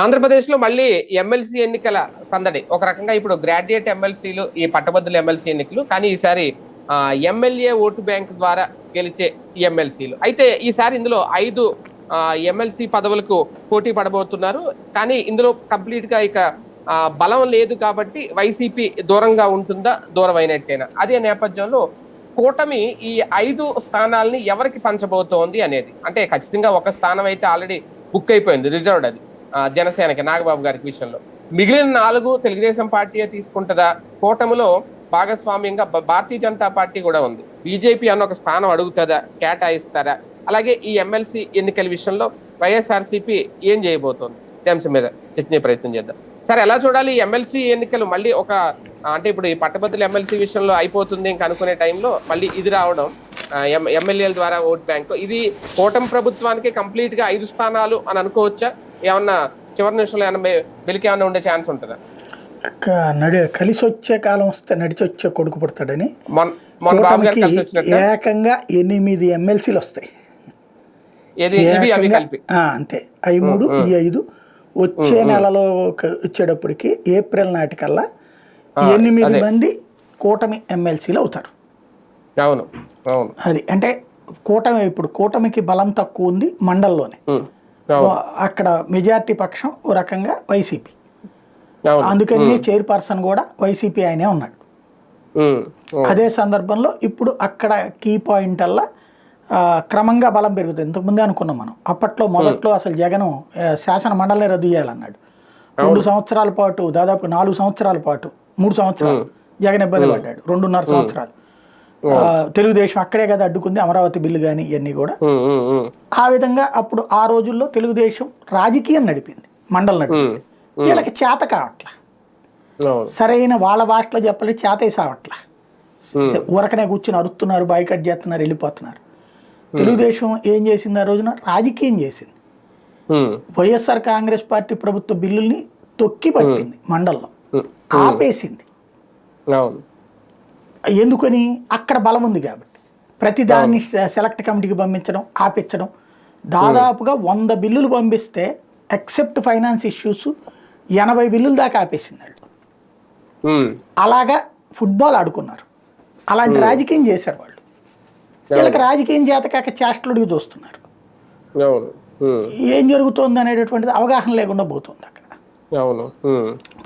ఆంధ్రప్రదేశ్లో మళ్ళీ ఎమ్మెల్సీ ఎన్నికల సందడి. ఒక రకంగా ఇప్పుడు గ్రాడ్యుయేట్ ఎమ్మెల్సీలు ఈ పట్టభద్రుల ఎమ్మెల్సీ ఎన్నికలు కానీ ఈసారి ఎమ్మెల్యే ఓటు బ్యాంక్ ద్వారా గెలిచే ఎమ్మెల్సీలు. అయితే ఈసారి ఇందులో ఐదు ఎమ్మెల్సీ పదవులకు పోటీ పడబోతున్నారు. కానీ ఇందులో కంప్లీట్గా ఇక బలం లేదు కాబట్టి వైసీపీ దూరంగా ఉంటుందా దూరం అయినట్టేనా అదే నేపథ్యంలో కూటమి ఈ ఐదు స్థానాల్ని ఎవరికి పంచబోతోంది అనేది. అంటే ఖచ్చితంగా ఒక స్థానం అయితే ఆల్రెడీ బుక్ అయిపోయింది రిజర్వ్డ్ అది. జనసేనకి నాగబాబు గారికి విషయంలో. మిగిలిన నాలుగు తెలుగుదేశం పార్టీ తీసుకుంటుందా? కూటమిలో భాగస్వామ్యంగా భారతీయ జనతా పార్టీ కూడా ఉంది. బీజేపీ అన్న ఒక స్థానం అడుగుతుందా? కేటాయిస్తారా? అలాగే ఈ ఎమ్మెల్సీ ఎన్నికల విషయంలో వైఎస్ఆర్సీపీ ఏం చేయబోతోంది? ఈ అంశం మీద చర్చనీయ ప్రయత్నం చేద్దాం. సరే ఎలా చూడాలి? ఈ ఎమ్మెల్సీ ఎన్నికలు మళ్ళీ ఒక అంటే ఇప్పుడు ఈ పట్టభద్రుల ఎమ్మెల్సీ విషయంలో అయిపోతుంది ఇంక అనుకునే టైంలో మళ్ళీ ఇది రావడం ఎమ్మెల్యేల ద్వారా ఓట్ బ్యాంక్. ఇది కూటమి ప్రభుత్వానికి కంప్లీట్గా ఐదు స్థానాలు అని అనుకోవచ్చా? ఏమన్నా చివరి నిమిషంలో ఏమన్నా వెలికి ఏమన్నా ఉండే ఛాన్స్ ఉంటుందా? నడి కలిసి వచ్చే కాలం వస్తే నడిచి వచ్చే కొడుకు పుడతాడని. ఏకంగా ఎనిమిది ఎమ్మెల్సీలు వస్తాయి. అంతే. అవి మూడు ఈ ఐదు. వచ్చే నెలలో వచ్చేటప్పటికి ఏప్రిల్ నాటికల్లా ఎనిమిది మంది కూటమి ఎమ్మెల్సీలు అవుతారు. అవును అది అంటే కూటమి ఇప్పుడు కూటమికి బలం తక్కువ ఉంది మండల్లోనే. అక్కడ మెజారిటీ పక్షం ఓ రకంగా వైసీపీ. అందుకని చైర్పర్సన్ కూడా వైసీపీ ఆయనే ఉన్నాడు. అదే సందర్భంలో ఇప్పుడు అక్కడ కీ పాయింట్ అల్లా క్రమంగా బలం పెరుగుతుంది. ఇంతకుముందే అనుకున్నాం మనం. అప్పట్లో మొదట్లో అసలు జగన్ శాసన మండలిని రద్దు చేయాలన్నాడు. రెండు సంవత్సరాల పాటు దాదాపు నాలుగు సంవత్సరాల పాటు మూడు సంవత్సరాలు జగన్ ఇబ్బంది పడ్డాడు. రెండున్నర సంవత్సరాలు. తెలుగుదేశం అక్కడే కదా అడ్డుకుంది అమరావతి బిల్లు కానీ ఇవన్నీ కూడా. ఆ విధంగా అప్పుడు ఆ రోజుల్లో తెలుగుదేశం రాజకీయం నడిపింది మండలి నడిపింది. వీళ్ళకి చేత కావట్లా. సరైన వాళ్ళ భాషలో చెప్పాలి చేతే సావట్లా. ఊరకనే కూర్చుని అరుస్తున్నారు బాయ్కట్ చేస్తున్నారు వెళ్ళిపోతున్నారు. తెలుగుదేశం ఏం చేసింది ఆ రోజున? రాజకీయం చేసింది. వైఎస్ఆర్ కాంగ్రెస్ పార్టీ ప్రభుత్వ బిల్లుల్ని తొక్కి పట్టింది మండల్లో. ఆపేసింది. ఎందుకని? అక్కడ బలం ఉంది కాబట్టి. ప్రతి దాన్ని సెలెక్ట్ కమిటీకి పంపించడం ఆపించడం. దాదాపుగా వంద బిల్లులు పంపిస్తే ఎక్సెప్ట్ ఫైనాన్స్ ఇష్యూస్ ఎనభై బిల్లులు దాకా ఆపేసింది వాళ్ళు. అలాగా ఫుట్బాల్ ఆడుకున్నారు. అలాంటి రాజకీయం చేశారు వాళ్ళు. వీళ్ళకి రాజకీయం చేతకాక చేష్టలుడికి చూస్తున్నారు. ఏం జరుగుతోంది అనేటటువంటిది అవగాహన లేకుండా పోతుంది. అక్కడ అవును.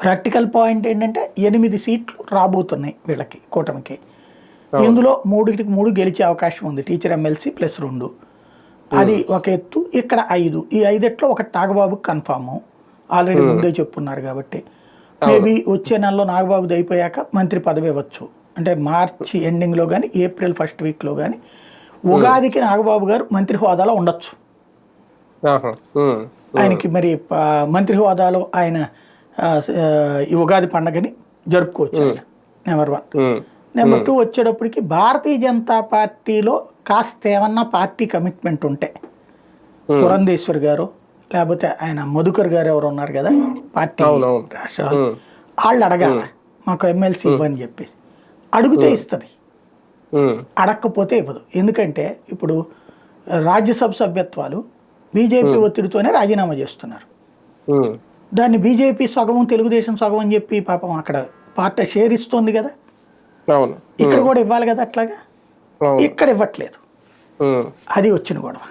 ప్రాక్టికల్ పాయింట్ ఏంటంటే ఎనిమిది సీట్లు రాబోతున్నాయి వీళ్ళకి కూటమికి. ఇందులో మూడుకి మూడు గెలిచే అవకాశం ఉంది. టీచర్ ఎమ్మెల్సీ ప్లస్ రెండు. అది ఒక ఎత్తు ఇక్కడ ఐదు. ఈ ఐదట్లో ఒక నాగబాబుకి కన్ఫామ్. ఆల్రెడీ ముందే చెప్పున్నారు కాబట్టి. మేబీ వచ్చే నెలలో నాగబాబుది అయిపోయాక మంత్రి పదవి ఇవ్వచ్చు. అంటే మార్చి ఎండింగ్లో కానీ ఏప్రిల్ ఫస్ట్ వీక్లో కానీ ఉగాదికి నాగబాబు గారు మంత్రి హోదాలో ఉండొచ్చు. ఆయనకి మరి మంత్రి హోదాలో ఆయన ఈ ఉగాది పండగని జరుపుకోవచ్చు నెంబర్ వన్ నెంబర్ టూ వచ్చేటప్పటికి భారతీయ జనతా పార్టీలో కాస్త ఏమన్నా పార్టీ కమిట్మెంట్ ఉంటే పురంధేశ్వర్ గారు లేకపోతే ఆయన మధుకర్ గారు ఎవరు ఉన్నారు కదా పార్టీ. రాష్ట్రాలు వాళ్ళు అడగాల మాకు ఎమ్మెల్సీ ఇవ్వని చెప్పేసి. అడిగితే ఇస్తుంది. అడగకపోతే ఇవ్వదు. ఎందుకంటే ఇప్పుడు రాజ్యసభ సభ్యత్వాలు బీజేపీ ఒత్తిడితోనే రాజీనామా చేస్తున్నారు. దాన్ని బీజేపీ సగం తెలుగుదేశం సగం అని చెప్పి పాపం అక్కడ పార్టీ షేర్ ఇస్తుంది కదా. ఇక్కడ కూడా ఇవ్వాలి కదా అట్లాగా? ఇక్కడ ఇవ్వట్లేదు. అది వచ్చిన గొడవ.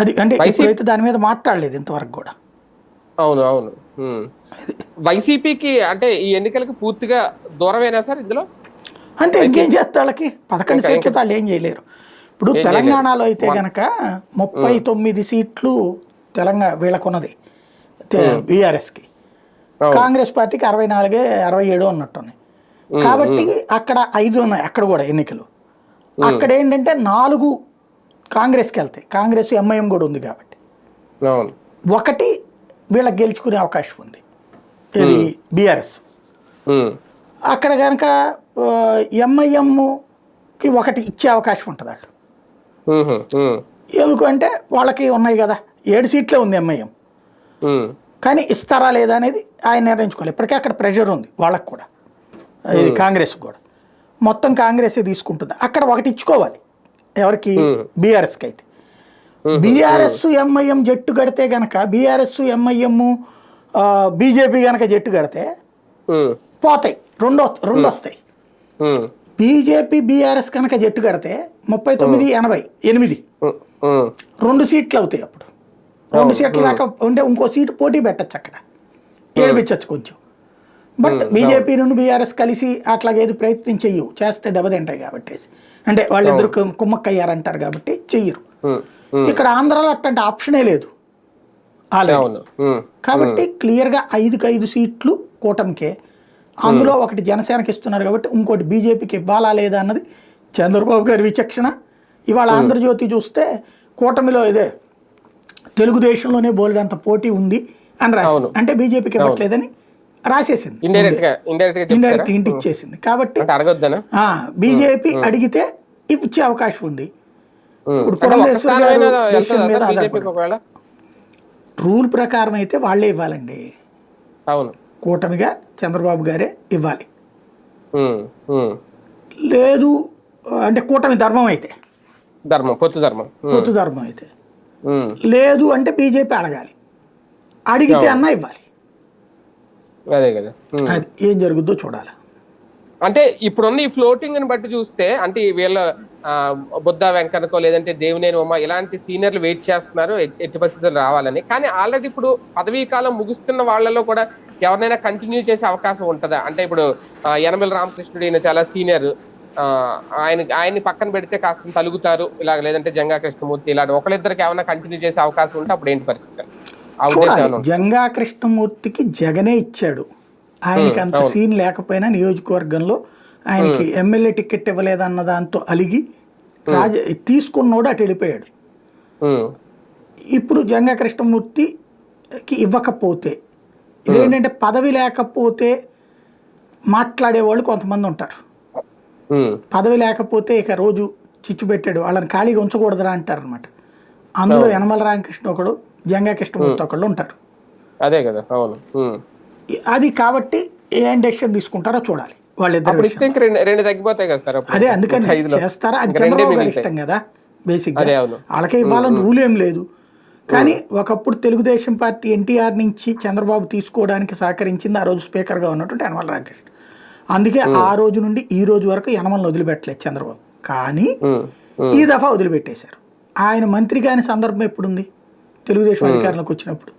అది అంటే ఇప్పుడైతే దాని మీద మాట్లాడలేదు ఇంతవరకు కూడా. అవును అవును. వైసీపీకి అంటే ఈ ఎన్నికలకు పూర్తిగా దూరమేనా సార్ ఇందులో? అంతే ఇంకేం చేస్తే వాళ్ళకి పదకొండు సీట్లు వాళ్ళు ఏం చేయలేరు. ఇప్పుడు తెలంగాణలో అయితే గనక ముప్పై తొమ్మిది సీట్లు తెలంగాణ వీళ్ళకున్నది. బీఆర్ఎస్కి. కాంగ్రెస్ పార్టీకి అరవై నాలుగే అరవై ఏడు ఉన్నట్టున్నాయి కాబట్టి అక్కడ ఐదు ఉన్నాయి అక్కడ కూడా ఎన్నికలు. అక్కడ ఏంటంటే నాలుగు కాంగ్రెస్కి వెళ్తాయి. కాంగ్రెస్ ఎంఐఎం కూడా ఉంది కాబట్టి. ఒకటి వీళ్ళకి గెలుచుకునే అవకాశం ఉంది. ఇది బీఆర్ఎస్. అక్కడ కనుక ఎంఐఎంకి ఒకటి ఇచ్చే అవకాశం ఉంటుంది వాళ్ళు ఎందుకంటే వాళ్ళకి ఉన్నాయి కదా. ఏడు సీట్లే ఉంది ఎంఐఎం కానీ ఇస్తారా లేదా అనేది ఆయన నిర్ణయించుకోవాలి. ఇప్పటికే అక్కడ ప్రెషర్ ఉంది వాళ్ళకి కూడా. ఇది కాంగ్రెస్ కూడా. మొత్తం కాంగ్రెస్ తీసుకుంటుంది. అక్కడ ఒకటి ఇచ్చుకోవాలి. ఎవరికి? బీఆర్ఎస్కి అయితే. బీఆర్ఎస్ ఎంఐఎం జట్టు కడితే గనక బీఆర్ఎస్ ఎంఐఎం బీజేపీ గనక జట్టు కడితే పోతాయి. రెండు రెండు వస్తాయి బీజేపీ బీఆర్ఎస్ కనుక జట్టు కడితే ముప్పై తొమ్మిది ఎనభై ఎనిమిది. రెండు సీట్లు అవుతాయి అప్పుడు. రెండు సీట్లు దాకా ఉంటే ఇంకో సీటు పోటీ పెట్టచ్చు అక్కడ. ఏడిపించచ్చు కొంచెం. బట్ బీజేపీ నుండి బీఆర్ఎస్ కలిసి అట్లాగేది ప్రయత్నం చెయ్యవు. చేస్తే దెబ్బతింటాయి కాబట్టి. అంటే వాళ్ళిద్దరు కుమ్మక్కయ్యారంటారు కాబట్టి చెయ్యరు. ఇక్కడ ఆంధ్రాలో అట్లాంటి ఆప్షనే లేదు. కాబట్టి క్లియర్గా ఐదుకి ఐదు సీట్లు కూటమికే. అందులో ఒకటి జనసేనకి ఇస్తున్నారు కాబట్టి ఇంకోటి బీజేపీకి ఇవ్వాలా లేదా అన్నది చంద్రబాబు గారి విచక్షణ. ఇవాళ ఆంధ్రజ్యోతి చూస్తే కూటమిలో ఇదే తెలుగుదేశంలోనే బోలెడంత పోటీ ఉంది అని రాసింది. అంటే బీజేపీకి ఇవ్వట్లేదని రాసేసింది. ఇండైరెక్ట్ ఇంటి ఇచ్చేసింది. కాబట్టి బీజేపీ అడిగితే ఇచ్చే అవకాశం ఉంది. ఉమ్, ఇప్పుడు పురంధేశ్వరి రూల్ ప్రకారం అయితే వాళ్ళే ఇవ్వాలండి. అవును. కూటమిగా చంద్రబాబు గారే ఇవ్వాలి. లేదు అంటే కూటమి ధర్మం అయితే. ధర్మం పొత్తు ధర్మం. పొత్తు ధర్మం అయితే. లేదు అంటే బీజేపీ అడగాలి. అడిగితే అన్నా ఇవ్వాలి. అదే కదా. ఏం జరుగుద్దో చూడాలి. అంటే ఇప్పుడున్న ఈ ఫ్లోటింగ్ని బట్టి చూస్తే అంటే ఈ వీళ్ళ బుద్ధ వెంకన్నకో లేదంటే దేవినేని ఉమ ఇలాంటి సీనియర్లు వెయిట్ చేస్తున్నారు. ఎట్- ఎట్టి పరిస్థితులు రావాలని. కానీ ఆల్రెడీ ఇప్పుడు పదవీ కాలం ముగుస్తున్న వాళ్ళలో కూడా ఎవరినైనా కంటిన్యూ చేసే అవకాశం ఉంటుందా? అంటే ఇప్పుడు యనమల రామకృష్ణుడు ఈయన చాలా సీనియర్. ఆయన ఆయన్ని పక్కన పెడితే కాస్త తలుగుతారు. ఇలా లేదంటే జంగా కృష్ణమూర్తి ఇలాంటి ఒకరిద్దరికి ఏమైనా కంటిన్యూ చేసే అవకాశం ఉంటే అప్పుడు ఏంటి పరిస్థితి? జంగా కృష్ణమూర్తికి జగనే ఇచ్చాడు. ఆయనకి అంత సీన్ లేకపోయినా నియోజకవర్గంలో ఆయనకి ఎమ్మెల్యే టికెట్ ఇవ్వలేదన్న దాంతో అలిగి రాజ తీసుకున్నోడు అటు వెళ్ళిపోయాడు. ఇప్పుడు జంగా కృష్ణమూర్తికి ఇవ్వకపోతే ఇదేంటంటే పదవి లేకపోతే మాట్లాడేవాళ్ళు కొంతమంది ఉంటారు. పదవి లేకపోతే ఇక రోజు చిచ్చు పెట్టాడు. వాళ్ళని ఖాళీగా ఉంచకూడదురా అంటారు అనమాట అందులో యనమల రామకృష్ణ ఒకడు జంగా కృష్ణమూర్తి ఒకళ్ళు ఉంటారు. అదే కదా అవును. అది కాబట్టి ఏం డెసిషన్ తీసుకుంటారో చూడాలి. వాళ్ళిద్దరు రెండు తగ్గిపోతాయి కదా సార్. అదే అందుకని. చేస్తారా? అది చంద్రబాబు గారి. ఇష్టం కదా బేసిక్ అదే అవును. వాళ్ళకే ఇవ్వాలని రూల్ ఏం లేదు. కానీ ఒకప్పుడు తెలుగుదేశం పార్టీ ఎన్టీఆర్ నుంచి చంద్రబాబు తీసుకోవడానికి సహకరించింది ఆ రోజు స్పీకర్గా ఉన్నటువంటి యనమల రామకృష్ణ అందుకే ఆ రోజు నుండి ఈ రోజు వరకు యనమలను వదిలిపెట్టలేదు చంద్రబాబు. కానీ ఈ దఫా వదిలిపెట్టేశారు. ఆయన మంత్రి కాని సందర్భం ఎప్పుడుంది? తెలుగుదేశం అధికారంలోకి వచ్చినప్పుడు.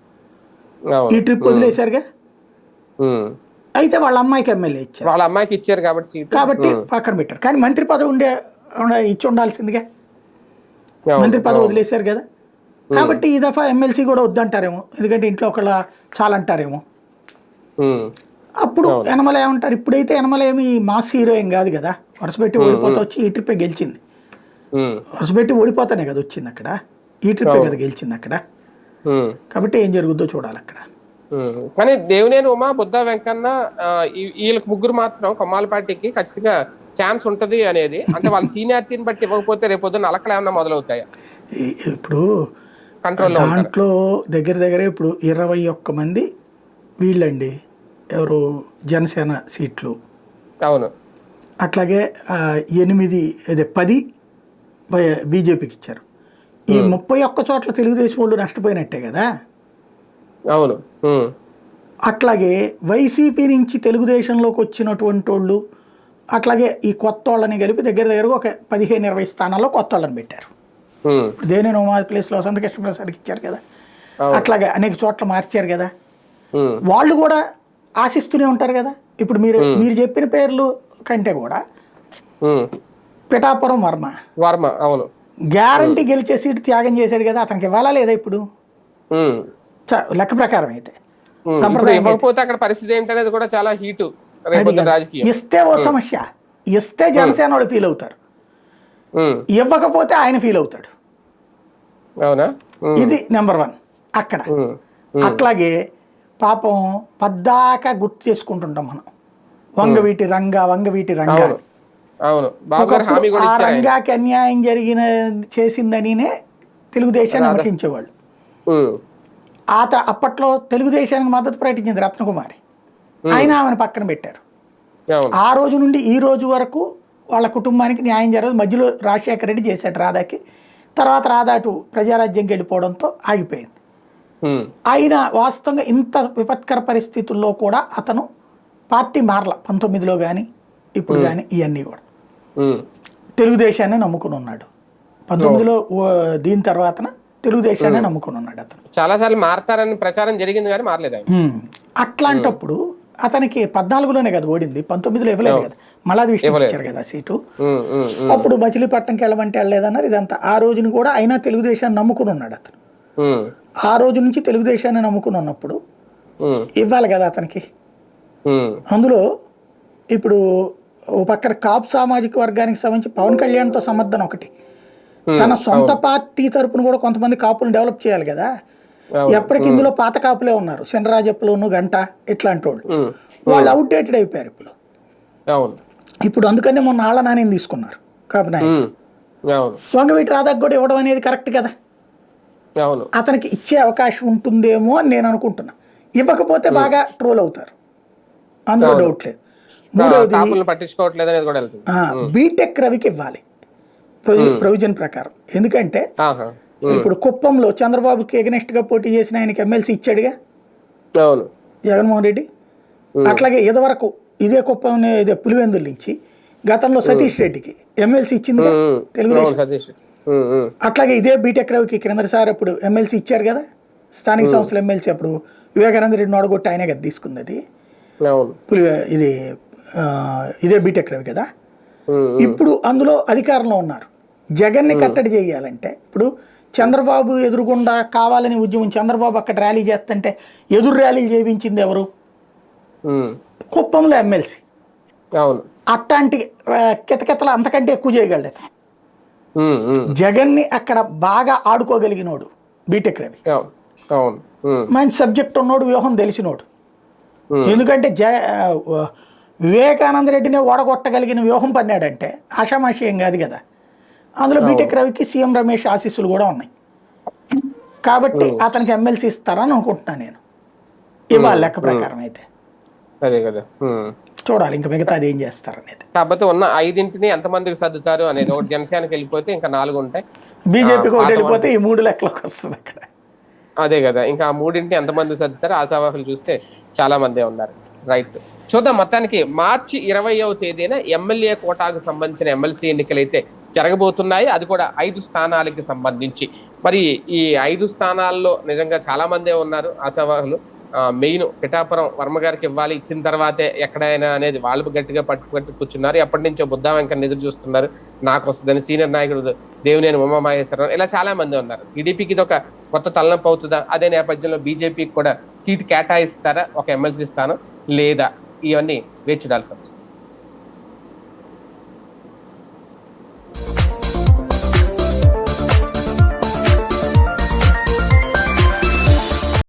ఈ ట్రిప్ వదిలేశారుగా. అయితే వాళ్ళ అమ్మాయికి ఎమ్మెల్యే ఇచ్చారు. వాళ్ళ అమ్మాయికి ఇచ్చారు కాబట్టి సీట్. కాబట్టి పక్కన పెట్టారు. కానీ మంత్రి పదవి ఉండే ఇచ్చి ఉండాల్సిందిగా. మంత్రి పదవి వదిలేశారు కదా. కాబట్టి ఈ దఫా ఎమ్మెల్సీ కూడా వద్దంటారేమో. ఎందుకంటే ఇంట్లో ఒకళ్ళ చాలంటారేమో. అప్పుడు యనమల ఏమంటారు? ఇప్పుడైతే యనమల ఏమి మాస్ హీరో ఏం కాదు కదా. వరుసపెట్టి ఓడిపోతా వచ్చి ఈ ట్రిప్పే గెలిచింది. వరుసపెట్టి ఓడిపోతానే కదా వచ్చింది అక్కడ. ఈ ట్రిప్పే కదా గెలిచింది అక్కడ. కాబట్టి ఏం జరుగుద్దో చూడాలి అక్కడ. కానీ దేవినేని ఉమా బుద్ధ వెంకన్న వీళ్ళకి ముగ్గురు మాత్రం కొమ్మాల పార్టీకి ఖచ్చితంగా ఛాన్స్ ఉంటది అనేది. అంటే వాళ్ళ సీనియారిటీని బట్టి ఇవ్వకపోతే రేపు పొద్దున్న అలకలు ఏమన్నా మొదలవుతాయా? ఇప్పుడు దాంట్లో దగ్గర దగ్గర ఇప్పుడు ఇరవై ఒక్క మంది వీళ్ళండి. ఎవరు? జనసేన సీట్లు. అవును. అట్లాగే ఎనిమిది అదే పది బీజేపీకి ఇచ్చారు. ఈ ముప్పై ఒక్క చోట్ల తెలుగుదేశం వాళ్ళు నష్టపోయినట్టే కదా? అవును. అట్లాగే వైసీపీ నుంచి తెలుగుదేశంలోకి వచ్చినటువంటి వాళ్ళు అట్లాగే ఈ కొత్త వాళ్ళని కలిపి దగ్గర దగ్గర ఒక పదిహేను ఇరవై స్థానాల్లో కొత్త వాళ్ళని పెట్టారు ఇప్పుడు దేని ఉమా ప్లేస్లో వసంత కృష్ణప్రసాద్కి ఇచ్చారు కదా. అట్లాగే అనేక చోట్ల మార్చారు కదా. వాళ్ళు కూడా ఆశిస్తూనే ఉంటారు కదా. ఇప్పుడు మీరు మీరు చెప్పిన పేర్లు కంటే కూడా. పిఠాపురం వర్మ. వర్మ అవును. గ్యారంటీ గెలిచే సీటు త్యాగం చేశాడు కదా అతనికి ఇవ్వాలా లేదా ఇప్పుడు? లెక్క ప్రకారం అయితే. ఇవ్వకపోతే అక్కడ పరిస్థితి ఏంటనేది కూడా చాలా హీటు రాజకీయం. ఇస్తే ఓ సమస్య. ఇస్తే జనసేన వాళ్ళు ఫీల్ అవుతారు. ఇవ్వకపోతే ఆయన ఫీల్ అవుతాడు. అవునా? ఇది నెంబర్ వన్ అక్కడ. అట్లాగే పాపం పద్దాక గుర్తు చేసుకుంటుంటాం మనం. వంగవీటి రంగా వంగవీటి రంగా ఆ. రంగాకి అన్యాయం జరిగిన చేసిందనినే తెలుగుదేశాన్ని విమర్శించేవాళ్ళు ఆత అప్పట్లో తెలుగుదేశానికి మద్దతు ప్రకటించింది రత్నకుమారి. ఆయన ఆమెను పక్కన పెట్టారు. ఆ రోజు నుండి ఈ రోజు వరకు వాళ్ళ కుటుంబానికి న్యాయం జరగదు. మధ్యలో రాజశేఖర రెడ్డి చేశాడు రాధాకి. తర్వాత రాదాటు ప్రజారాజ్యంకి వెళ్ళిపోవడంతో ఆగిపోయింది. అయినా వాస్తవంగా ఇంత విపత్కర పరిస్థితుల్లో కూడా అతను పార్టీ మారల. పంతొమ్మిదిలో కానీ ఇప్పుడు కానీ ఇవన్నీ కూడా. తెలుగుదేశాన్ని నమ్ముకుని ఉన్నాడు. పంతొమ్మిదిలో దీని తర్వాతన తెలుగుదేశాన్ని నమ్ముకుని ఉన్నాడు అతను. చాలా సార్లు మారతారని ప్రచారం జరిగింది కానీ మారలేదు. అట్లాంటప్పుడు అతనికి పద్నాలుగులోనే కదా ఓడింది పంతొమ్మిదిలో ఇవ్వలేదు కదా. మలాది విష్ణు ఇచ్చారు కదా సీటు. అప్పుడు మచిలీపట్నంకి వెళ్ళమంటే వెళ్ళలేదన్నారు. ఇదంతా ఆ రోజుని కూడా అయినా తెలుగుదేశాన్ని నమ్ముకుని ఉన్నాడు అతను ఆ రోజు నుంచి తెలుగుదేశాన్ని నమ్ముకుని ఉన్నప్పుడు ఇవ్వాలి కదా అతనికి. అందులో ఇప్పుడు ఓ పక్కన కాపు సామాజిక వర్గానికి సంబంధించి పవన్ కళ్యాణ్తో సమర్థన ఒకటి. తన సొంత పార్టీ తరపున కూడా కొంతమంది కాపులను డెవలప్ చేయాలి కదా. ఎప్పటికి ఇందులో పాత కాపులే ఉన్నారు. చంద్రరాజప్పలోను గంట ఇట్లాంటి వాళ్ళు వాళ్ళు అవుట్డేటెడ్ అయిపోయారు ఇప్పుడు. ఇప్పుడు అందుకనే మొన్న ఆళ్ళ నాని తీసుకున్నారు కాపు నాయక్ వంగవీటి రాధాకు కూడా ఇవ్వడం అనేది కరెక్ట్ కదా? అతనికి ఇచ్చే అవకాశం ఉంటుందేమో అని నేను అనుకుంటున్నా. ఇవ్వకపోతే బాగా ట్రోల్ అవుతారు. అందులో డౌట్ లేదు. మూడవది బీటెక్ రవికి ఇవ్వాలి. ప్రొవిజన్ ప్రకారం. ఎందుకంటే ఇప్పుడు కుప్పంలో చంద్రబాబుకి ఎగనెస్ట్గా పోటీ చేసిన ఆయనకి ఎమ్మెల్సీ ఇచ్చాడుగా? అవును. జగన్మోహన్ రెడ్డి? అట్లాగే ఇదివరకు ఇదే కుప్పం ఇదే పులివెందుల నుంచి గతంలో సతీష్ రెడ్డికి ఎమ్మెల్సీ ఇచ్చిందిగా ఉమ్, తెలుగుదేశం? అట్లాగే ఇదే బీటెక్ రవికి క్రిందసారి అప్పుడు ఎమ్మెల్సీ ఇచ్చారు కదా? స్థానిక సంస్థల ఎమ్మెల్సీ అప్పుడు వివేకానంద రెడ్డి నోడగొట్టి ఆయనే కదా తీసుకుంది అది పులి ఇది ఇదే బీటెక్ రవి కదా? ఇప్పుడు అందులో అధికారంలో ఉన్నారు. జగన్ని కట్టడి చేయాలంటే ఇప్పుడు చంద్రబాబు ఎదురుగుండా కావాలని ఉద్యమం చంద్రబాబు అక్కడ ర్యాలీ చేస్తుంటే ఎదురు ర్యాలీలు చేయించింది ఎవరు? కుప్పంలో ఎమ్మెల్సీ. అవును. అట్లాంటి కితకితలు అంతకంటే ఎక్కువ చేయగలడు జగన్ని అక్కడ బాగా ఆడుకోగలిగినోడు బీటెక్ రవి. అవును. మంచి సబ్జెక్ట్ ఉన్నోడు వ్యూహం తెలిసినోడు. ఎందుకంటే జ వివేకానంద రెడ్డిని ఓడగొట్టగలిగిన వ్యూహం పన్నాడంటే ఆషామాషి ఏం కాదు కదా. అందులో బీటెక్ రవికి సీఎం రమేష్ ఆశీస్సులు కూడా ఉన్నాయి. కాబట్టి అతనికి ఎమ్మెల్సీ ఇస్తారని అనుకుంటున్నాను నేను. ఇవాళ లెక్క ప్రకారం అయితే. అదే కదా. చూడాలి ఇంకా మిగతా అది ఏం చేస్తారనేది. కాకపోతే ఉన్న ఐదింటిని ఎంతమందికి సర్దుతారు అనేది ఒకటి జనసేనకి వెళ్ళిపోతే ఇంకా నాలుగు ఉంటాయి. బీజేపీకి ఒకటి వెళ్ళిపోతే ఈ మూడు లెక్కలకు వస్తుంది అక్కడ. అదే కదా. ఇంకా ఆ మూడింటిని ఎంతమంది సర్దుతారు ఆశావాహులు చూస్తే చాలా మందే ఉన్నారు. రైట్ చూద్దాం మొత్తానికి మార్చి ఇరవయవ తేదీన ఎమ్మెల్యే కోటాకు సంబంధించిన ఎమ్మెల్సీ ఎన్నికలు అయితే జరగబోతున్నాయి. అది కూడా ఐదు స్థానాలకి సంబంధించి. మరి ఈ ఐదు స్థానాల్లో నిజంగా చాలా మందే ఉన్నారు ఆశావాహులు. మెయిన్ పిఠాపురం వర్మ గారికి ఇవ్వాలి. ఇచ్చిన తర్వాతే ఎక్కడైనా అనేది వాళ్ళు గట్టిగా పట్టుపట్టి కూర్చున్నారు. ఎప్పటి నుంచో బుద్ధా వెంకన్న ఎదురు చూస్తున్నారు. నాకు వస్తుందని సీనియర్ నాయకుడు దేవినేని ఉమామహేశ్వరరావు ఇలా చాలా మంది ఉన్నారు. టీడీపీకి ఇది ఒక కొత్త తలనొప్పి అవుతుందా? అదే నేపథ్యంలో బీజేపీకి కూడా సీట్ కేటాయిస్తారా? ఒక ఎమ్మెల్సీ స్థానం లేదా? ఇవన్నీ వేచి చూడాల్సిన